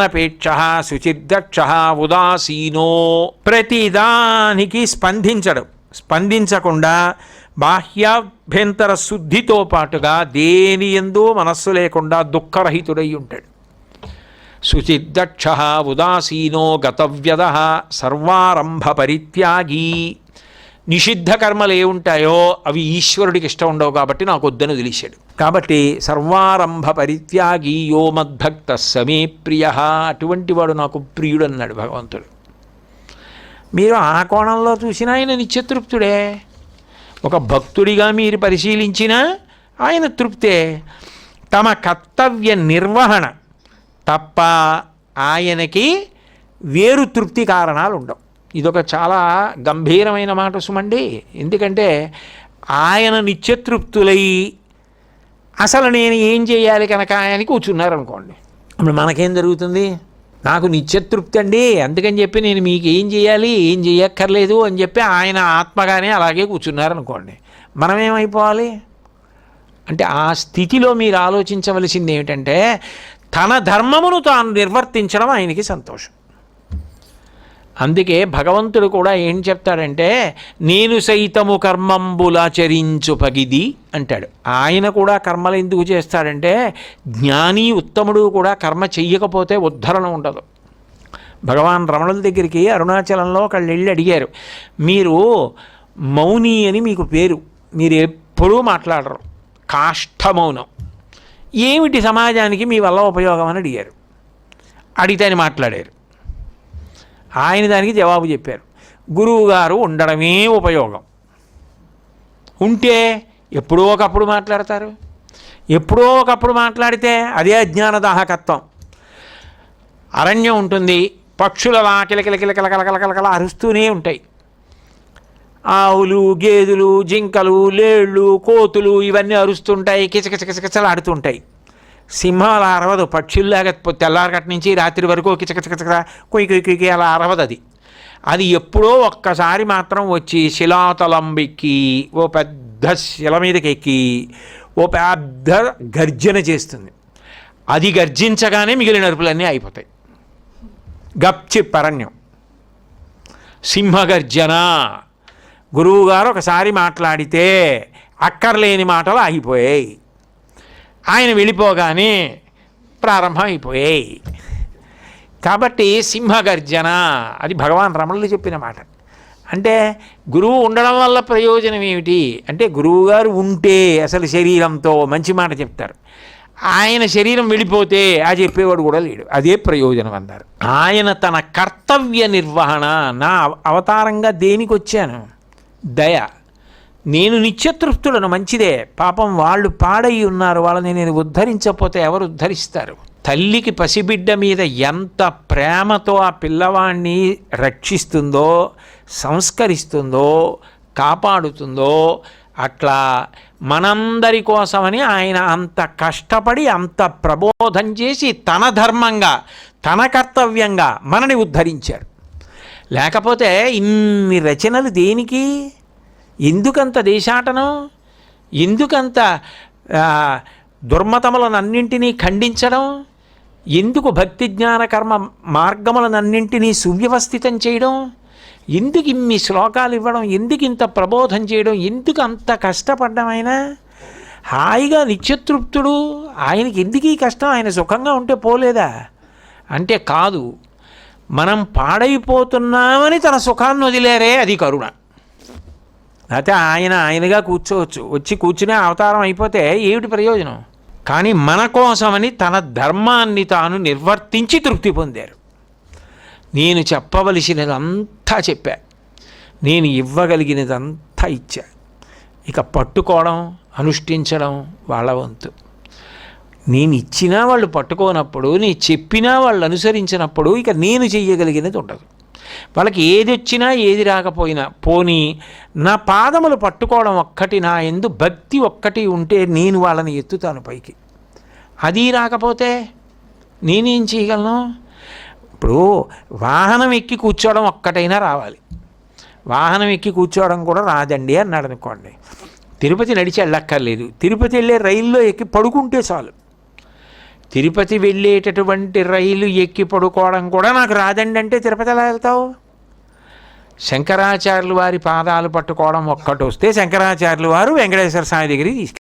అపేక్ష శుచిర్దక్ష ఉదాసీనో. ప్రతిదానికి స్పందించడం. స్పందించకుండా బాహ్యాభ్యంతర శుద్ధితో పాటుగా దేని ఎందో మనస్సు లేకుండా దుఃఖరహితుడై ఉంటాడు. శుచిర్దక్ష ఉదాసీనో గతవ్యద సర్వారంభ పరిత్యాగీ నిషిద్ధ కర్మలు ఏ ఉంటాయో అవి ఈశ్వరుడికి ఇష్టం ఉండవు కాబట్టి నాకు వద్దని వదిలేశాడు. కాబట్టి సర్వారంభ పరిత్యాగి యో మద్భక్త సమే ప్రియ అటువంటి వాడు నాకు ప్రియుడు అన్నాడు భగవంతుడు. మీరు ఆ కోణంలో చూసినా ఆయన నిత్యతృప్తుడే. ఒక భక్తుడిగా మీరు పరిశీలించినా ఆయన తృప్తే. తమ కర్తవ్య నిర్వహణ తప్ప ఆయనకి వేరు తృప్తి కారణాలు ఉండవు. ఇదొక చాలా గంభీరమైన మాట సుమండి. ఎందుకంటే ఆయన నిత్యతృప్తులై అసలు నేను ఏం చేయాలి కనుక ఆయన కూర్చున్నారనుకోండి. ఇప్పుడు మనకేం జరుగుతుంది? నాకు నిత్యతృప్తి అండి అందుకని చెప్పి నేను మీకు ఏం చేయాలి ఏం చేయక్కర్లేదు అని చెప్పి ఆయన ఆత్మగానే అలాగే కూర్చున్నారనుకోండి. మనం ఏమైపోవాలి అంటే ఆ స్థితిలో మీరు ఆలోచించవలసింది ఏమిటంటే తన ధర్మమును తాను నిర్వర్తించడం ఆయనకి సంతోషం. అందుకే భగవంతుడు కూడా ఏం చెప్తాడంటే నేను సైతము కర్మంబులాచరించు పగిది అంటాడు. ఆయన కూడా కర్మలు ఎందుకు చేస్తాడంటే జ్ఞాని ఉత్తముడు కూడా కర్మ చెయ్యకపోతే ఉద్ధరణ ఉండదు. భగవాన్ రమణుల దగ్గరికి అరుణాచలంలో ఒకళ్ళు వెళ్ళి అడిగారు మీరు మౌని అని మీకు పేరు మీరు ఎప్పుడూ మాట్లాడరు కాష్ట మౌనం. ఏమిటి సమాజానికి మీ వల్ల ఉపయోగం? అని అడిగారు. అడిగితే అని మాట్లాడారు ఆయన దానికి జవాబు చెప్పారు. గురువుగారు ఉండడమే ఉపయోగం. ఉంటే ఎప్పుడో ఒకప్పుడు మాట్లాడతారు. ఎప్పుడో ఒకప్పుడు మాట్లాడితే అదే అజ్ఞానదాహకత్వం. అరణ్యం ఉంటుంది పక్షుల కిలకిలకిలకిలకలకలకలకల అరుస్తూనే ఉంటాయి. ఆవులు గేదెలు జింకలు లేళ్ళు కోతులు ఇవన్నీ అరుస్తుంటాయి కిచకిచకిచకిచలాడుతుంటాయి సింహాల అరవదు పక్షుల్లాగా పొ- నుంచి రాత్రి వరకు కిచకచకచక కుయ్ కుయ్ కుయ్ అలా అరవదు అది. అది ఎప్పుడో ఒక్కసారి మాత్రం వచ్చి శిలాతలంబెక్కి ఓ పెద్ద శిల మీదకి ఎక్కి ఓ పెద్ద గర్జన చేస్తుంది. అది గర్జించగానే మిగిలిన అరుపులన్నీ అయిపోతాయి. గప్చి పరణ్యం. సింహగర్జన. గురువుగారు ఒకసారి మాట్లాడితే అక్కర్లేని మాటలు ఆగిపోయాయి. ఆయన వెళ్ళిపోగానే ప్రారంభం అయిపోయాయి కాబట్టి సింహగర్జన అది భగవాన్ రమణులు చెప్పిన మాట. అంటే గురువు ఉండడం వల్ల ప్రయోజనం ఏమిటి? అంటే గురువుగారు ఉంటే అసలు శరీరంతో మంచి మాట చెప్తారు. ఆయన శరీరం వెళ్ళిపోతే ఆ చెప్పేవాడు కూడా లేడు. అదే ప్రయోజనం అన్నారు. ఆయన తన కర్తవ్య నిర్వహణ నా అవతారంగా దేనికి వచ్చాను? దయ. నేను నిత్యతృప్తులను మంచిదే. పాపం వాళ్ళు పాడై ఉన్నారు వాళ్ళని నేను ఉద్ధరించకపోతే ఎవరు ఉద్ధరిస్తారు? తల్లికి పసిబిడ్డ మీద ఎంత ప్రేమతో ఆ పిల్లవాణ్ణి రక్షిస్తుందో సంస్కరిస్తుందో కాపాడుతుందో అట్లా మనందరి కోసమని ఆయన అంత కష్టపడి అంత ప్రబోధం చేసి తన ధర్మంగా తన కర్తవ్యంగా మనని ఉద్ధరించారు. లేకపోతే ఇన్ని రచనలు దేనికి? ఎందుకంత దేశాటనం? ఎందుకంత దుర్మతములనన్నింటినీ ఖండించడం? ఎందుకు భక్తి జ్ఞాన కర్మ మార్గములనన్నింటినీ సువ్యవస్థితం చేయడం? ఎందుకు ఇన్ని శ్లోకాలు ఇవ్వడం? ఎందుకు ఇంత ప్రబోధం చేయడం? ఎందుకు అంత కష్టపడ్డం ఆయన? హాయిగా నిత్యతృప్తుడు. ఆయనకి ఎందుకు ఈ కష్టం? ఆయన సుఖంగా ఉంటే పోలేదా? అంటే కాదు. మనం పాడైపోతున్నామని తన సుఖాన్ని వదిలేరే అది కరుణ. అయితే ఆయన ఆయనగా కూర్చోవచ్చు వచ్చి కూర్చునే అవతారం అయిపోతే ఏమిటి ప్రయోజనం? కానీ మన కోసమని తన ధర్మాన్ని తాను నిర్వర్తించి తృప్తి పొందారు. నేను చెప్పవలసినదంతా చెప్పా. నేను ఇవ్వగలిగినదంతా ఇచ్చా. ఇక పట్టుకోవడం అనుష్ఠించడం వాళ్ళ వంతు. నేను ఇచ్చినా వాళ్ళు పట్టుకోనప్పుడు నేను చెప్పినా వాళ్ళు అనుసరించినప్పుడు ఇక నేను చెయ్యగలిగినది ఉండదు. వాళ్ళకి ఏది వచ్చినా ఏది రాకపోయినా. పోనీ నా పాదములు పట్టుకోవడం ఒక్కటి నా ఎందు భక్తి ఒక్కటి ఉంటే నేను వాళ్ళని ఎత్తుతాను పైకి. అది రాకపోతే నేనేం చేయగలను? ఇప్పుడు వాహనం ఎక్కి కూర్చోవడం ఒక్కటైనా రావాలి. వాహనం ఎక్కి కూర్చోవడం కూడా రాదండి అన్నాడు అనుకోండి తిరుపతి నడిచి వెళ్ళక్కర్లేదు. తిరుపతి వెళ్ళే రైల్లో ఎక్కి పడుకుంటే చాలు. తిరుపతి వెళ్ళేటటువంటి రైలు ఎక్కి పడుకోవడం కూడా నాకు రాదండి అంటే తిరుపతి ఎలా వెళ్తావు? శంకరాచార్యులు వారి పాదాలు పట్టుకోవడం ఒక్కటి వస్తే శంకరాచార్యులు వారు వెంకటేశ్వర స్వామి దగ్గరికి తీసుకెళ్ళారు